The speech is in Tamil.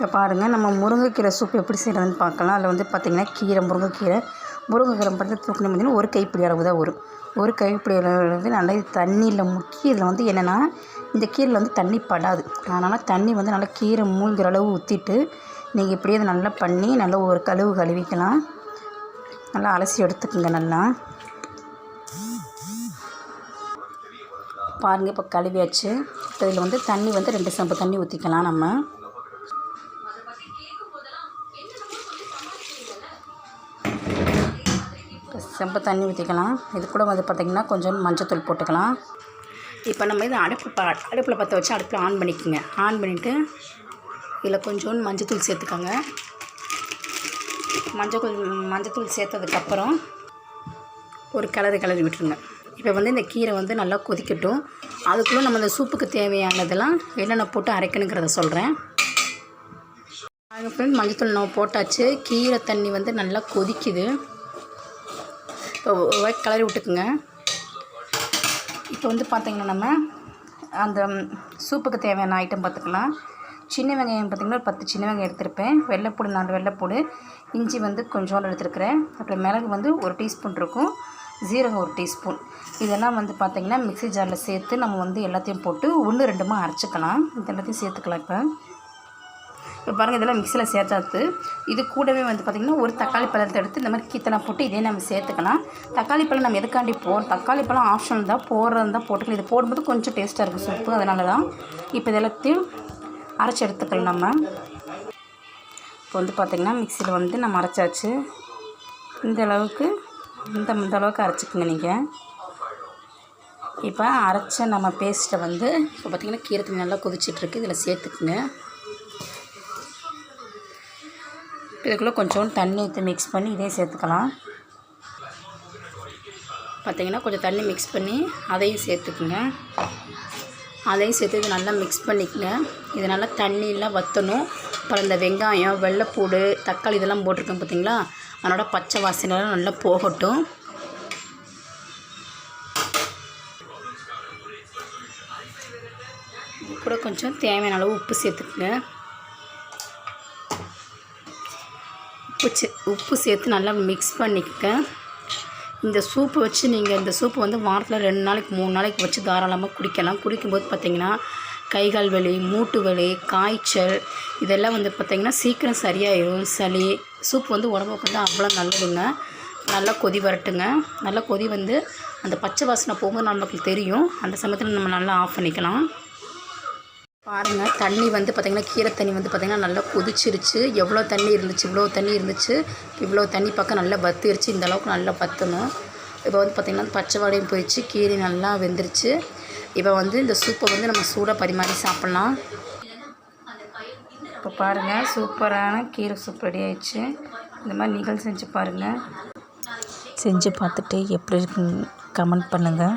இப்போ பாருங்கள் நம்ம முருங்கைக்கீரை சூப் எப்படி செய்கிறதுன்னு பார்க்கலாம். அதில் வந்து பார்த்திங்கன்னா கீரை முருங்கைக்கீரை. முருங்கைக்கீரை பார்த்து தூக்கணும் பார்த்திங்கன்னா ஒரு கைப்பிடி அளவு தான் வரும். ஒரு கைப்பிடி அளவு வந்து நல்லா தண்ணியில் முக்கி இதில் வந்து என்னென்னா இந்த கீரையில் வந்து தண்ணி படாது. அதனால் தண்ணி வந்து நல்லா கீரை மூழ்கிற அளவு ஊற்றிட்டு நீங்கள் இப்படியே அதை நல்லா பண்ணி நல்லா ஒரு கழுவு கழுவிக்கலாம். நல்லா அலசி எடுத்துக்கோங்க நல்லா. பாருங்கள் இப்போ கழுவியாச்சு. இப்போ இதில் வந்து தண்ணி வந்து ரெண்டு சம்பு தண்ணி ஊற்றிக்கலாம் நம்ம. செம்பு தண்ணி ஊற்றிக்கலாம் இது கூட வந்து பார்த்திங்கன்னா கொஞ்சம் மஞ்சத்தூள் போட்டுக்கலாம். இப்போ நம்ம இது அடுப்பு ப அடுப்பில் பற்ற வச்சு அடுப்பில் ஆன் பண்ணிக்கோங்க. ஆன் பண்ணிவிட்டு இதில் கொஞ்சோண்டு மஞ்சத்தூள் சேர்த்துக்கோங்க. மஞ்சள் மஞ்சத்தூள் சேர்த்ததுக்கப்புறம் ஒரு கிளறு கிளறி விட்டுருங்க. இப்போ வந்து இந்த கீரை வந்து நல்லா கொதிக்கட்டும். அதுக்குள்ளே நம்ம இந்த சூப்புக்கு தேவையானதெல்லாம் என்னென்ன போட்டு அரைக்கணுங்கிறத சொல்கிறேன் ஃப்ரெண்ட் மஞ்சத்தூள் நம்ம போட்டாச்சு. கீரை தண்ணி வந்து நல்லா கொதிக்குது. இப்போ கலரி விட்டுக்குங்க. இப்போ வந்து பார்த்திங்கன்னா நம்ம அந்த சூப்புக்கு தேவையான ஐட்டம் பார்த்துக்கலாம் சின்ன வெங்காயம் பார்த்திங்கன்னா ஒரு பத்து சின்ன வெங்காயம் எடுத்திருப்பேன். வெள்ளைப்பூடு நாலு வெள்ளைப்பூடு இஞ்சி வந்து கொஞ்சோண்டு எடுத்துருக்கிறேன். அப்புறம் மிளகு வந்து ஒரு டீஸ்பூன் இருக்கும். ஜீரகம் ஒரு டீஸ்பூன். இதெல்லாம் வந்து பார்த்திங்கன்னா மிக்ஸி ஜாரில் சேர்த்து நம்ம வந்து எல்லாத்தையும் போட்டு ஒன்று ரெண்டுமா அரைச்சிக்கலாம். இது எல்லாத்தையும் சேர்த்துக்கலாம் இப்போ. இப்போ பாருங்கள் இதெல்லாம் மிக்சியில் சேர்த்தாத்து இது கூடவே வந்து பார்த்திங்கன்னா ஒரு தக்காளி பழத்தை எடுத்து இந்த மாதிரி கீத்தலாம் போட்டு இதே நம்ம சேர்த்துக்கலாம். தக்காளி பழம் நம்ம எதுக்காண்டி போகிறோம் தக்காளி பழம் ஆப்ஷன் தான் போடுறது தான் போட்டுக்கலாம். இது போடும்போது கொஞ்சம் டேஸ்ட்டாக இருக்கும் சூப்பு அதனால தான் இப்போ இதெல்லாத்தையும் அரைச்சி எடுத்துக்கலாம் நம்ம. இப்போ வந்து பார்த்திங்கன்னா மிக்சியில் வந்து நம்ம அரைச்சாச்சு. இந்த அளவுக்கு இந்த இந்த அளவுக்கு அரைச்சிக்கோங்க நீங்கள் இப்போ அரைச்ச நம்ம பேஸ்ட்டை வந்து இப்போ பார்த்திங்கன்னா கீரை தண்ணி நல்லா கொதிச்சிட்ருக்கு இதில் சேர்த்துக்குங்க. இதுக்குள்ளே கொஞ்சோண்டு தண்ணி ஊற்றி மிக்ஸ் பண்ணி இதையும் சேர்த்துக்கலாம். பார்த்திங்கன்னா கொஞ்சம் தண்ணி மிக்ஸ் பண்ணி அதையும் சேர்த்துக்குங்க. அதையும் சேர்த்து இது நல்லா மிக்ஸ் பண்ணிக்கங்க. இது நல்லா தண்ணியெலாம் வற்றணும் அப்புறம் இந்த வெங்காயம் வெள்ளைப்பூடு தக்காளி இதெல்லாம் போட்டிருக்கேன் பார்த்திங்களா? அதனோட பச்சை வாசனைலாம் நல்லா போகட்டும். கூட கொஞ்சம் தேவையான அளவு உப்பு சேர்த்துக்குங்க. உப்பு சே உப்பு சேர்த்து நல்லா மிக்ஸ் பண்ணிக்க இந்த சூப்பு வச்சு நீங்கள் இந்த சூப்பு வந்து வாரத்தில் ரெண்டு நாளைக்கு மூணு நாளைக்கு வச்சு தாராளமாக குடிக்கலாம். குடிக்கும்போது பார்த்திங்கன்னா கைகால் வலி மூட்டு வலி காய்ச்சல் இதெல்லாம் வந்து பார்த்திங்கன்னா சீக்கிரம் சரியாயிடும் சளி சூப் வந்து உடம்புக்கு வந்து அவ்வளோ நல்லதுங்க. நல்லா கொதி வரட்டுங்க. நல்லா கொதி வந்து அந்த பச்சை வாசனை போகும்போது நம்மளுக்கு தெரியும். அந்த சமயத்தில் நம்ம நல்லா ஆஃப் பண்ணிக்கலாம். பாருங்கள் தண்ணி வந்து பார்த்திங்கன்னா கீரை தண்ணி வந்து பார்த்திங்கன்னா நல்லா கொதிச்சிருச்சு. எவ்வளோ தண்ணி இருந்துச்சு இவ்வளோ தண்ணி இருந்துச்சு. இவ்வளோ தண்ணி பக்கம் நல்லா வத்திருச்சு. இந்த அளவுக்கு நல்லா பற்றணும் இப்போ வந்து பார்த்திங்கன்னா பச்சை வாடையும் போயிடுச்சு. கீரை நல்லா வெந்துருச்சு. இப்போ வந்து இந்த சூப்பை வந்து நம்ம சூடாக பரிமாறி சாப்பிட்லாம். இப்போ பாருங்கள் சூப்பரான கீரை சூப் ரெடி ஆயிடுச்சு. இந்த மாதிரி நிகழ் செஞ்சு பாருங்கள் செஞ்சு பார்த்துட்டு எப்படி இருக்குன்னு கமெண்ட் பண்ணுங்கள்